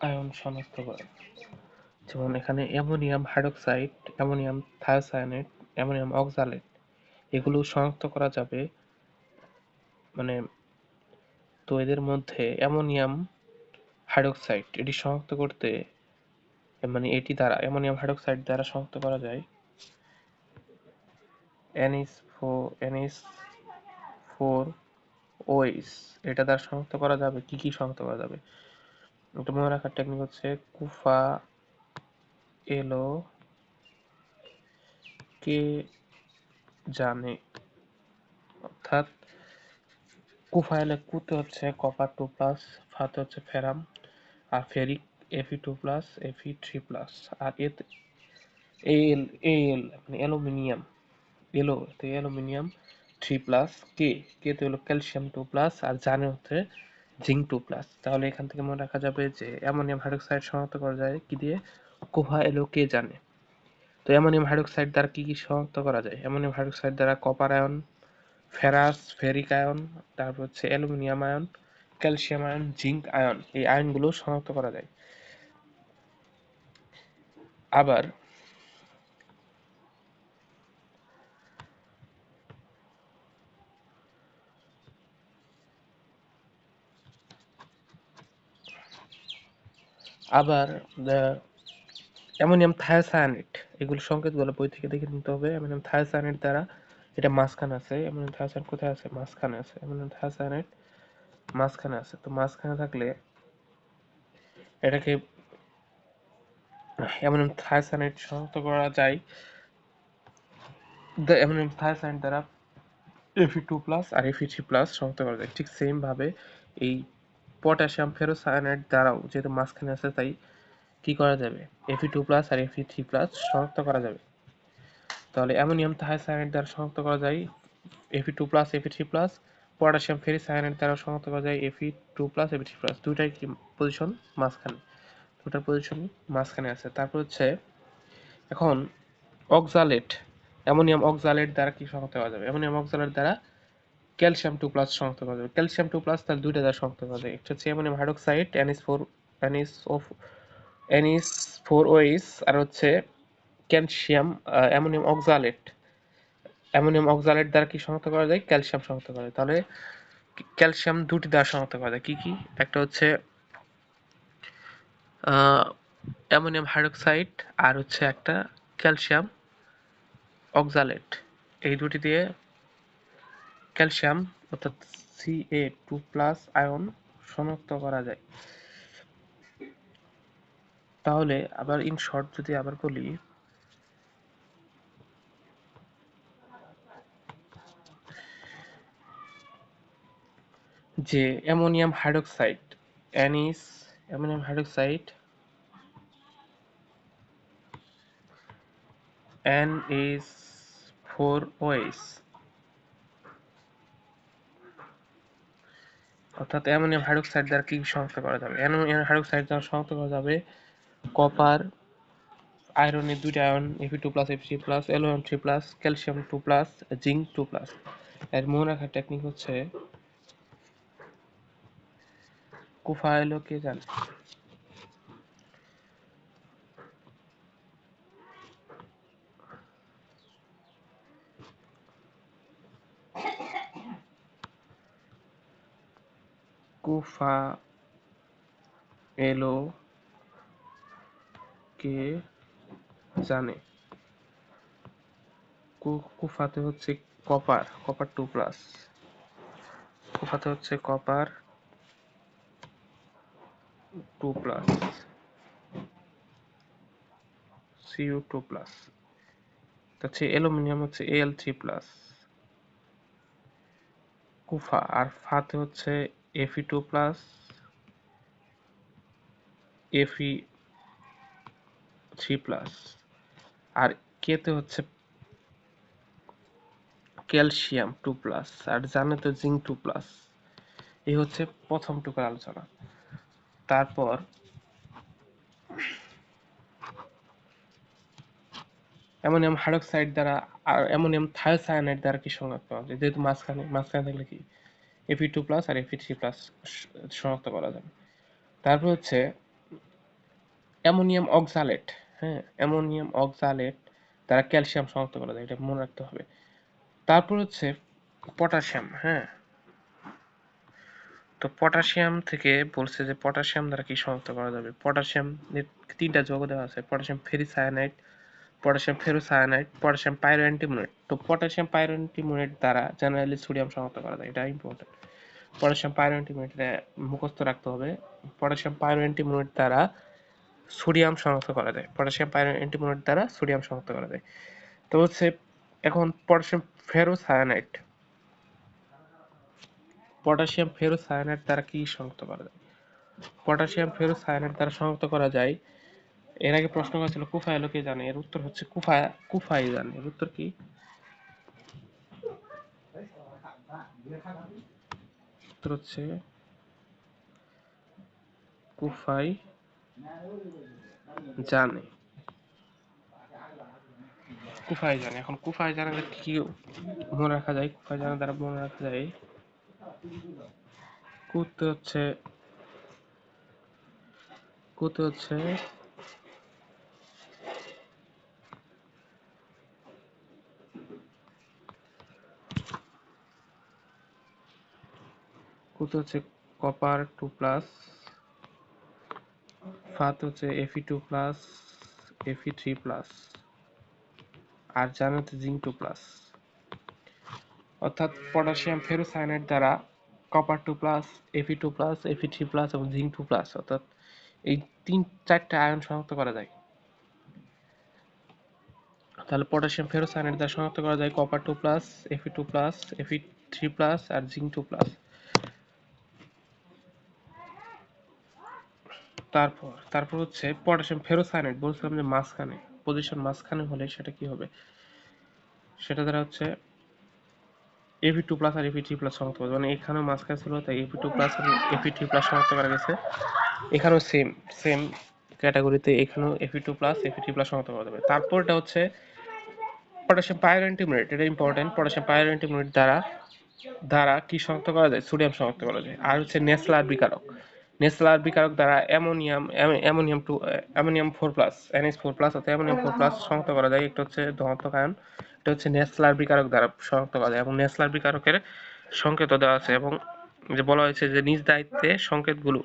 Ion শনাক্ত করে। যেমন এখানে ammonium hydroxide, ammonium thiocyanate ammonium oxalate এগুলো শনাক্ত করা যাবে। মানে তো এদের মধ্যে অ্যামোনিয়াম হাইড্রোক্সাইড, এটি শনাক্ত করতে মানে এটি দ্বারা, অ্যামোনিয়াম হাইড্রোক্সাইড দ্বারা শনাক্ত করা যায়। এনএস ফোর এনএস ফোর ওইস এটা দ্বারা শনাক্ত করা যাবে। কি কি শনাক্ত করা যাবে? এটা মনে রাখার টেকনিক হচ্ছে কুফা এলো কে জানে। অর্থাৎ কুফা এলে কুতে হচ্ছে কপার টু প্লাস ফাতে হচ্ছে ফেরাম আর ferric Fe two plus Fe three plus আর এতে এল এল মানে অ্যালুমিনিয়াম, এলো তো অ্যালুমিনিয়াম থ্রি প্লাস কে কে তো হলো ক্যালসিয়াম টু প্লাস আর জানে হচ্ছে জিঙ্ক টু প্লাস তাহলে এখান থেকে মনে রাখা যাবে যে, অ্যামোনিয়াম হাইড্রোক্সাইড শনাক্ত করা যায় কি দিয়ে? কোহা এলো কে জানে? তো অ্যামোনিয়াম হাইড্রোক্সাইড দ্বারা কি কি শনাক্ত করা যায়? অ্যামোনিয়াম হাইড্রোক্সাইড দ্বারা copper ion, ferrous, ferric ion, তারপর হচ্ছে aluminium ion, calcium ion, zinc ion, এই আয়নগুলো শনাক্ত করা যায়। আবার আবার অ্যামোনিয়াম থায়োসায়ানেট এগুলো সংকেতগুলো বই থেকে দেখে নিতে হবে। অ্যামোনিয়াম থায়োসায়ানেট দ্বারা এটা মাঝখানে আছে, অ্যামোনিয়াম থায়োসায়ানেট কোথায় আছে? মাঝখানে আছে। অ্যামোনিয়াম থায়োসায়ানেট মাঝখানে আছে। তো মাঝখানে থাকলে এটাকে অ্যামোনিয়াম থায়োসায়ানেট শনাক্ত করা যায়। অ্যামোনিয়াম থায়োসায়ানেট দ্বারা এফি টু প্লাস আর এফি থ্রি প্লাস শনাক্ত করা যায়। ঠিক সেম ভাবে এই পটাশিয়াম ফেরোসায়ানেট দ্বারাও যেহেতু মাঝখানে আছে, তাই কি করা যাবে? এফি টু প্লাস আর এফি থ্রি প্লাস শনাক্ত করা যাবে। তাহলে অ্যামোনিয়াম থায়োসায়ানেট দ্বারা শনাক্ত করা যায় Fe two plus Fe three plus potassium ferricyanate দ্বারা শনাক্ত করা যায় Fe two plus Fe three plus দুইটাই কি পজিশন মাঝখানে? দুটার পজিশন মাঝখানে আছে। তারপর হচ্ছে, এখন অক্সালেট অ্যামোনিয়াম অক্সালেট দ্বারা কি শনাক্ত করা যাবে? অ্যামোনিয়াম অক্সালেট দ্বারা ক্যালসিয়াম টু প্লাস শনাক্ত করা যাবে। ক্যালসিয়াম টু প্লাস তার দুইটা দ্বারা শনাক্ত করা যায়। একটা হচ্ছে অ্যামোনিয়াম হাইড্রোক্সাইড অ্যানিস ফোর অ্যানিস অফ অ্যানিস ফোর ওইস আর হচ্ছে calcium ammonium oxalate. Ammonium oxalate দ্বারা কি শনাক্ত করা যায়? ক্যালসিয়াম শনাক্ত করা যায়। তাহলে ক্যালসিয়াম দুটি দ্বারা শনাক্ত করা যায়। কি কি? একটা হচ্ছে অ্যামোনিয়াম হাইড্রোক্সাইড, আর হচ্ছে একটা ক্যালসিয়াম অক্সালেট। এই দুটি দিয়ে ক্যালসিয়াম, অর্থাৎ C A two plus ion শনাক্ত করা যায়। তাহলে আবার ইন শর্ট যদি আবার বলি, যে অ্যামোনিয়াম হাইড্রোক্সাইড, অ্যানিস, অ্যামোনিয়াম হাইড্রোক্সাইড NH4OH অর্থাৎ অ্যামোনিয়াম হাইড্রোক্সাইড দ্বারা কি শনাক্ত করা যাবে? অ্যামোনিয়াম হাইড্রোক্সাইড দ্বারা শনাক্ত করা যাবে কপার আয়রনের দুইটা ion Fe two plus Fe plus aluminium three plus calcium two plus zinc two plus এর মনে রাখার টেকনিক হচ্ছে, কুফা এলো কে জানে? কুফা এলো কে জানে? কুফাতে হচ্ছে কপার কপার টু প্লাস। কুফাতে হচ্ছে copper two plus. CU two plus. হচ্ছে অ্যালুমিনিয়াম হচ্ছে এল থ্রি প্লাস। কুফা, আর ফাতে হচ্ছে Fe two plus Fe three plus আর কেতে হচ্ছে ক্যালসিয়াম টু প্লাস আর জানে তো জিঙ্ক টু প্লাস এই হচ্ছে প্রথম টুকুর আলোচনা। তারপর অ্যামোনিয়াম হাইড্রোক্সাইড দ্বারা আর অ্যামোনিয়াম থায়োসায়ানাইড দ্বারা কি যায়? যেহেতু মাঝখানে মাঝখানে থাকলে কি? এফি টু প্লাস আর এফি থ্রি প্লাস শনাক্ত করা যাবে। তারপর হচ্ছে অ্যামোনিয়াম অক্সালেট হ্যাঁ অ্যামোনিয়াম অক্সালেট দ্বারা ক্যালসিয়াম শনাক্ত করা যায়, এটা মনে রাখতে হবে। তারপর হচ্ছে পটাশিয়াম হ্যাঁ। তো পটাশিয়াম থেকে বলছে যে পটাশিয়াম দ্বারা কি শনাক্ত করা যাবে? পটাশিয়াম তিনটা যৌগ দেওয়া আছে, potassium ferricyanide potassium ferrocyanide potassium pyroantimonate তো পটাশিয়াম পাইরোঅ্যান্টিমোনেট দ্বারা জেনারেলি সোডিয়াম শনাক্ত করা যায়, এটা ইম্পর্টেন্ট পটাশিয়াম পাইরোঅ্যান্টিমোনেট মুখস্থ রাখতে হবে। পটাশিয়াম পাইরোঅ্যান্টিমোনেট দ্বারা সোডিয়াম শনাক্ত করা যায়। পটাশিয়াম পাইরোঅ্যান্টিমোনেট দ্বারা সোডিয়াম শনাক্ত করা যায়। তো হচ্ছে, এখন পটাশিয়াম ফেরোসায়ানাইট পটাশিয়াম ফেরোসায়ানাইট দ্বারা কি শনাক্ত করা যায়? পটাশিয়াম ফেরোসায়ানাইট দ্বারা শনাক্ত করা যায় এর আগে প্রশ্ন করেছিল, কুফায় লোকে জানে। এর উত্তর হচ্ছে কুফা কুফাই জানে। এর উত্তর কি? উত্তর হচ্ছে কুফাই জানে। কুফাই জানে। এখন কুফাই জানে কি মনে রাখা যায়? কুফাই জানা দ্বারা মনে রাখা যায়। কুতে হচ্ছে কুতে হচ্ছে কুতে হচ্ছে কপার টু প্লাস ফাত হচ্ছে Fe two plus Fe three plus আর জান হচ্ছে জিঙ্ক টু প্লাস অর্থাৎ পটাশিয়াম ফেরোসায়ানাইড দ্বারা copper two plus Fe two plus Fe three plus এবং জিঙ্ক টু প্লাস অর্থাৎ এই তিন, চারটা আয়ন শনাক্ত করা যায়। তাহলে পটাশিয়াম ফেরোসায়ানাইড দ্বারা শনাক্ত করা যায় copper two plus Fe two plus Fe three plus আর জিঙ্ক টু প্লাস তারপর তারপর হচ্ছে পটাশিয়াম ফেরোসায়ানাইড বলছিলাম যে মাঝখানে পজিশন মাঝখানে হলে সেটা কি হবে? সেটা দ্বারা হচ্ছে এভি টু প্লাস আর এভি থ্রি প্লাস শনাক্ত করা মানে এখানেও মাঝখানে ছিল, তাই এভি টু প্লাস আর এভি থ্রি প্লাস শনাক্ত করা গেছে। এখানেও সেম সেম ক্যাটাগরিতে এখানেও Fe two plus Fe three plus শনাক্ত করা যাবে। তারপরটা হচ্ছে পটাশিয়াম পাইরোঅ্যান্টিমোনেট এটা ইম্পর্টেন্ট পটাশিয়াম পাইরোঅ্যান্টিমোনেট দ্বারা দ্বারা কি শনাক্ত করা যায়? সোডিয়াম শনাক্ত করা যায়। আর হচ্ছে নেসলার বিকারক। নেসলার বিকারক দ্বারা ammonium ammonium two, ammonium four plus NS four plus অর্থাৎ অ্যামোনিয়াম ফোর প্লাস শনাক্ত করা যায়। একটা হচ্ছে ধনাত্মক আয়ন এটা হচ্ছে নেসলার বিকারক দ্বারা শনাক্ত করা যায় এবং নেসলার বিকারকের সংকেত দেওয়া আছে এবং যে বলা হয়েছে যে নিজ দায়িত্বে সংকেতগুলো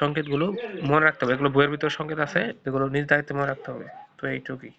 সংকেতগুলো মনে রাখতে হবে। এগুলো বইয়ের ভিতরে সংকেত আছে, এগুলো নিজ দায়িত্বে মনে রাখতে হবে। তো এইটুকুই।